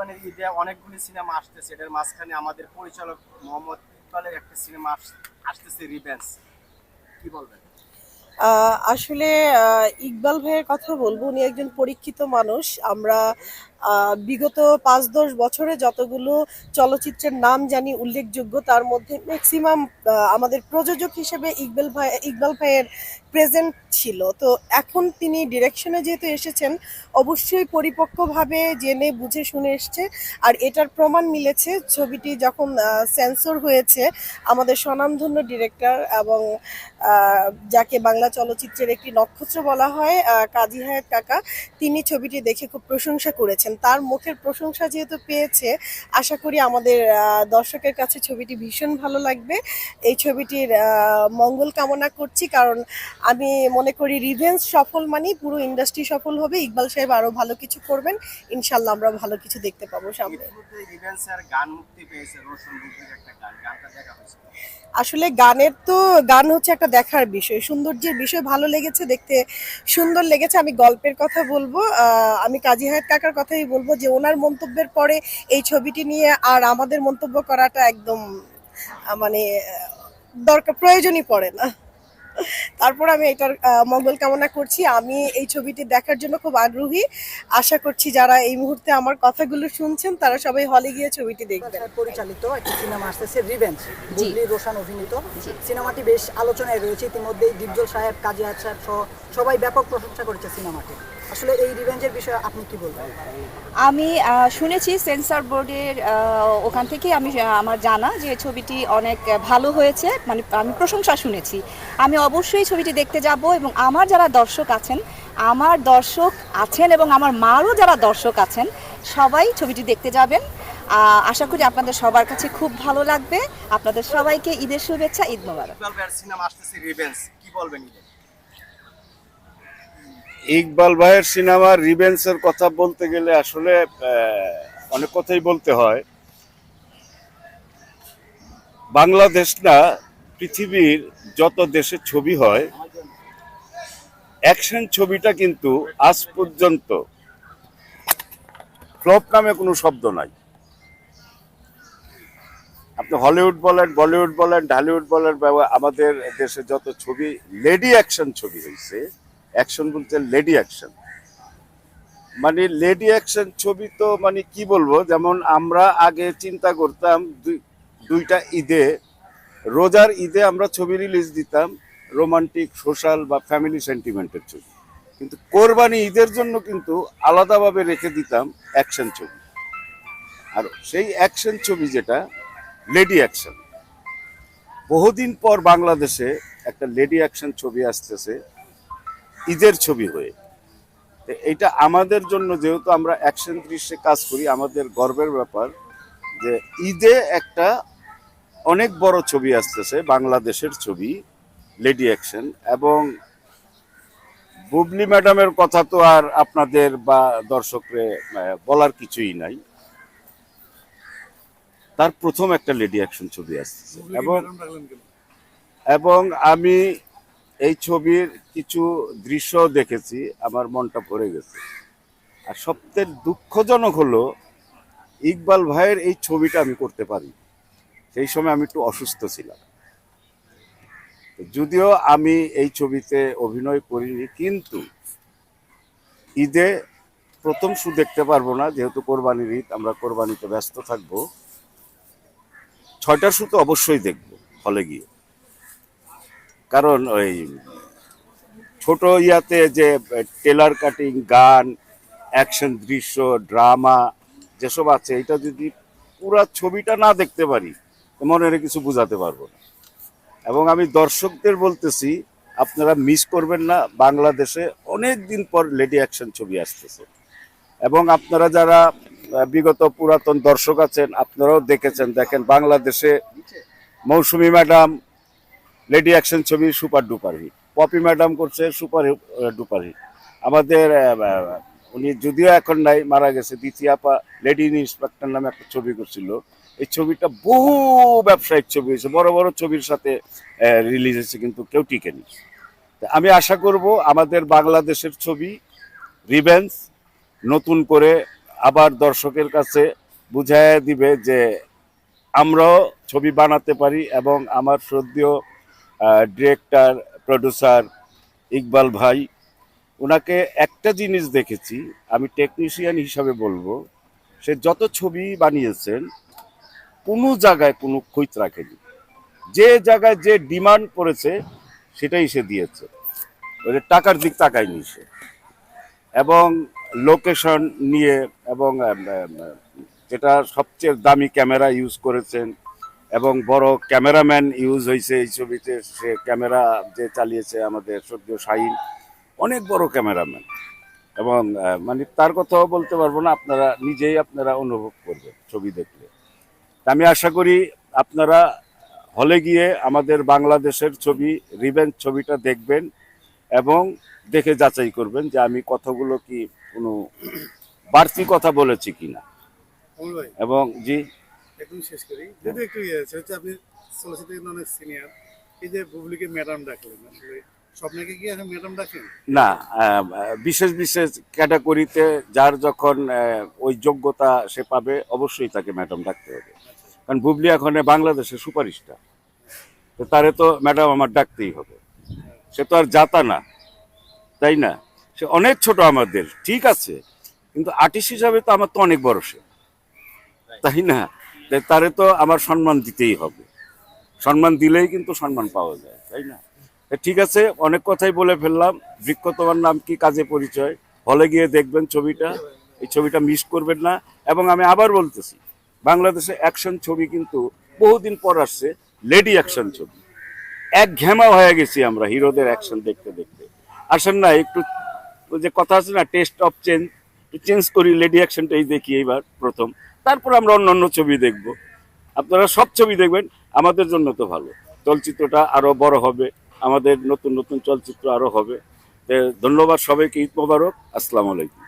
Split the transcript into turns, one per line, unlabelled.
কোরবানির ঈদে অনেকগুলি সিনেমা আসতেছে। এটার মাঝখানে আমাদের পরিচালক মোহাম্মদ ইকবালের একটা সিনেমা আসতেছে রিভেন্স কি বলবেন?
আসলে ইকবাল ভাইয়ের কথা বলব। উনি একজন পরীক্ষিত মানুষ। আমরা বিগত পাঁচ দশ বছরে যতগুলো চলচ্চিত্রের নাম জানি উল্লেখযোগ্য, তার মধ্যে ম্যাক্সিমাম আমাদের প্রযোজক হিসেবে ইকবাল ভাই, ইকবাল ভাইয়ের প্রেজেন্ট ছিল। তো এখন তিনি ডিরেকশনে যেহেতু এসেছেন, অবশ্যই পরিপক্কভাবে জেনে বুঝে শুনে এসছে। আর এটার প্রমাণ মিলেছে, ছবিটি যখন সেন্সর হয়েছে, আমাদের স্বনামধন্য ডিরেক্টর এবং যাকে বাংলা চলচ্চিত্রের একটি নক্ষত্র বলা হয় কাজী হায়াত কাকা, তিনি ছবিটি দেখে খুব প্রশংসা করেছেন। তার মুখের প্রশংসা যেহেতু পেয়েছে, আশা করি আমাদের দর্শকের কাছে ছবিটি ভীষণ ভালো লাগবে। এই ছবিটির মঙ্গল কামনা করছি, কারণ আমি মনে করি রিভেন্স সফল মানেই পুরো ইন্ডাস্ট্রি সফল হবে। ইকবাল সাহেব আরও ভালো কিছু করবেন। ইনশাল্লাহ আমরা ভালো কিছু দেখতে পাবো সামনে। আসলে গানের তো, গান হচ্ছে একটা দেখার বিষয়। সৌন্দর্যের বিষয় ভালো লেগেছে, দেখতে সুন্দর লেগেছে। আমি গল্পের কথা বলব। আমি কাজী হায়াত কাকার কথাই বলব যে, ওনার মন্তব্যের পরে এই ছবিটি নিয়ে আর আমাদের মন্তব্য করাটা একদম মানে দরকার, প্রয়োজনই পড়ে না। তারপর আমি এটার মঙ্গল কামনা করছি। আমি এই ছবিটি দেখার জন্য খুব আগ্রহী। আশা করছি যারা এই মুহূর্তে আমার কথাগুলো শুনছেন তারা সবাই হলে গিয়ে ছবিটি দেখবেন।
পরিচালিত একটি সিনেমা আসতেছে রিভেঞ্জ বুবলি রোশন অভিনীত। সিনেমাটি বেশ আলোচনায় রয়েছে। ইতিমধ্যেই দীপজল সাহেব কাজী আহ সাহেব সহ সবাই ব্যাপক প্রশংসা করেছে সিনেমাটি আসলে এই রিভেঞ্জের বিষয়ে আপনি কি বলবেন?
আমি শুনেছি সেন্সর বোর্ডের ওখান থেকে আমি আমার জানা যে ছবিটি অনেক ভালো হয়েছে মানে আমি প্রশংসা শুনেছি। আমি অবশ্যই ছবিটি দেখতে যাব এবং আমার যারা দর্শক আছেন আমার দর্শক আছেন এবং আমার মারও যারা দর্শক আছেন সবাই ছবিটি দেখতে যাবেন। আশা করি আপনাদের সবার কাছে খুব ভালো লাগবে। আপনাদের সবাইকে ঈদের শুভেচ্ছা ঈদ মোবারক।
সিনেমা আসতেছে রিভেন্স কি বলবেন
ইকবাল ভাইয়ের সিনেমার রিভেন্সের কথা বলতে গেলে আসলে অনেক কথাই বলতে হয়। বাংলাদেশ না, পৃথিবীর যত দেশে ছবি হয় অ্যাকশন ছবিটা কিন্তু আজ পর্যন্ত ফ্লপ নামে কোনো শব্দ নাই। আপনি হলিউড বলেন, বলিউড বলেন, ঢালিউড বলেন আমাদের দেশে যত ছবি লেডি অ্যাকশন ছবি হয়েছে অ্যাকশন বলতে লেডি অ্যাকশন। মানে লেডি অ্যাকশন ছবি তো মানে কি বলব, যেমন আমরা আগে চিন্তা করতাম দুই- দুইটা ঈদে, রোজার ঈদে আমরা ছবি রিলিজ দিতাম রোমান্টিক সোশ্যাল বা ফ্যামিলি সেন্টিমেন্টের ছবি। কিন্তু কোরবানি ঈদের জন্য কিন্তু আলাদাভাবে রেখে দিতাম অ্যাকশন ছবি। আর সেই অ্যাকশন ছবি যেটা, লেডি অ্যাকশন। বহুদিন পর বাংলাদেশে একটা লেডি অ্যাকশন ছবি আসতেছে ঈদের ছবি হয়ে। এটা আমাদের জন্য যেহেতু আমরা অ্যাকশন দৃশ্যে কাজ করি আমাদের গর্বের ব্যাপার যে ঈদে একটা অনেক বড় ছবি আসতেছে বাংলাদেশের ছবি লেডি অ্যাকশন এবং বুবলি ম্যাডামের কথা তো আর আপনাদের বা দর্শকরে বলার কিছুই নাই। তার প্রথম একটা লেডি অ্যাকশন ছবি আসতেছে। এবং এবং আমি এই ছবির কিছু দৃশ্য দেখেছি, আমার মনটা ভরে গেছে। আর সবচেয়ে দুঃখজনক হলো, ইকবাল ভাইয়ের এই ছবিটা আমি করতে পারি সেই সময় আমি একটু অসুস্থ ছিলাম। যদিও আমি এই ছবিতে অভিনয় করিনি, কিন্তু ঈদে প্রথম শু দেখতে পারব না, যেহেতু কোরবানির ঈদ, আমরা কোরবানিতে ব্যস্ত থাকব। ছয়টার শু তো অবশ্যই দেখব, হলে গিয়ে। কারণ ওই ছোট ইয়াতে যে টেলার কাটিং, গান, অ্যাকশন দৃশ্য, ড্রামা যেসব আছে, এটা যদি পুরা ছবিটা না দেখতে পারি তো মনের কিছু বোঝাতে পারব না। এবং আমি দর্শকদের বলতেছি, আপনারা মিস করবেন না, বাংলাদেশে অনেক দিন পর লেডি অ্যাকশন ছবি আসতেছে। এবং আপনারা যারা বিগত পুরাতন দর্শক আছেন, আপনারাও দেখেছেন, দেখেন বাংলাদেশে মৌসুমি ম্যাডাম লেডি অ্যাকশন ছবি super duper hit Popy madam করছে সুপার ডুপার হিট আমাদের আহ, আহ, উনি যদিও এখন নাই মারা গেছে। দ্বিতীয় আপা লেডি ইন্সপেক্টর নামে একটা ছবি করছিল। এই ছবিটা বহু ব্যবসায়িক ছবি হয়েছে। বড় বড় ছবির সাথে রিলিজ হয়েছে কিন্তু কেউ টিকেনি। আমি আশা করব আমাদের বাংলাদেশের ছবি রিভেন্স নতুন করে আবার দর্শকের কাছে বুঝাইয়া দিবে যে আমরাও ছবি বানাতে পারি এবং আমার শ্রদ্ধেয় ডিরেক্টর প্রডিউসার ইকবাল ভাই ওনাকে একটা জিনিস দেখেছি, আমি টেকনিশিয়ান হিসাবে বলব, সে যত ছবি বানিয়েছেন, কোনো জায়গায় কোনো খৈত রাখেনি। যে জায়গায় যে ডিমান্ড পড়েছে সেটাই সে দিয়েছে। ওই যে টাকার দিক তাকায়নি সে। এবং লোকেশন নিয়ে এবং যেটা সবচেয়ে দামি ক্যামেরা ইউজ করেছেন এবং বড় ক্যামেরাম্যান ইউজ হয়েছে এই ছবিতে। সে ক্যামেরা যে চালিয়েছে আমাদের সদ্য শাহিন অনেক বড় ক্যামেরাম্যান। এবং মানে তার কথাও বলতে পারব না আপনারা নিজেই আপনারা অনুভব করবেন ছবি দেখলে। তা আমি আশা করি আপনারা হলে গিয়ে আমাদের বাংলাদেশের ছবি রিভেঞ্জ ছবিটা দেখবেন এবং দেখে যাচাই করবেন যে আমি কথাগুলো কি কোনো বাড়তি কথা বলেছি কিনা। এবং জি।
একদম শেষ করি। যদি একটু ইয়ে আছে, হচ্ছে আপনি চলচ্চিত্র কিন্তু অনেক সিনিয়র এই যে বুবলিকে ম্যাডাম ডাকলেন আসলে স্বপ্নকে ম্যাডাম
না বিশেষ বিশেষ ক্যাটাগরিতে যার যখন ওই যোগ্যতা সে পাবে, অবশ্যই তাকে ম্যাডাম ডাকতে হবে। কারণ বুবলি এখন বাংলাদেশের সুপারিশটা। তো তারে তো ম্যাডাম আমার ডাকতেই হবে। সে তো আর জাতা না, তাই না? সে অনেক ছোট আমাদের, ঠিক আছে। কিন্তু আর্টিস্ট হিসাবে তো আমার তো অনেক বড় সে। তাই না? তারে তো আমার সম্মান দিতেই হবে। সম্মান দিলেই কিন্তু সম্মান পাওয়া যায়, তাই না? ঠিক আছে, অনেক কথাই বলে ফেললাম। বৃক্ষ তোমার নাম কি, কাজে পরিচয়? হলে গিয়ে দেখবেন ছবিটা। এই ছবিটা মিস করবেন না। এবং আমি আবার বলতেছি, বাংলাদেশে অ্যাকশন ছবি কিন্তু বহুদিন পর আসছে লেডি অ্যাকশন ছবি। এক ঘেমা হয়ে গেছি আমরা হিরোদের অ্যাকশন দেখতে দেখতে। আসেন না, একটু যে কথা আছে না টেস্ট অফ চেঞ্জ চেঞ্জ করি লেডি অ্যাকশনটাই দেখি এইবার, প্রথম। তারপর আমরা অন্য অন্য ছবি দেখব। আপনারা সব ছবি দেখবেন, আমাদের জন্য তো ভালো। চলচ্চিত্রটা আরও বড় হবে, আমাদের নতুন নতুন চলচ্চিত্র আরও হবে। ধন্যবাদ সবাইকে, ঈদ মোবারক, আসসালামু আলাইকুম।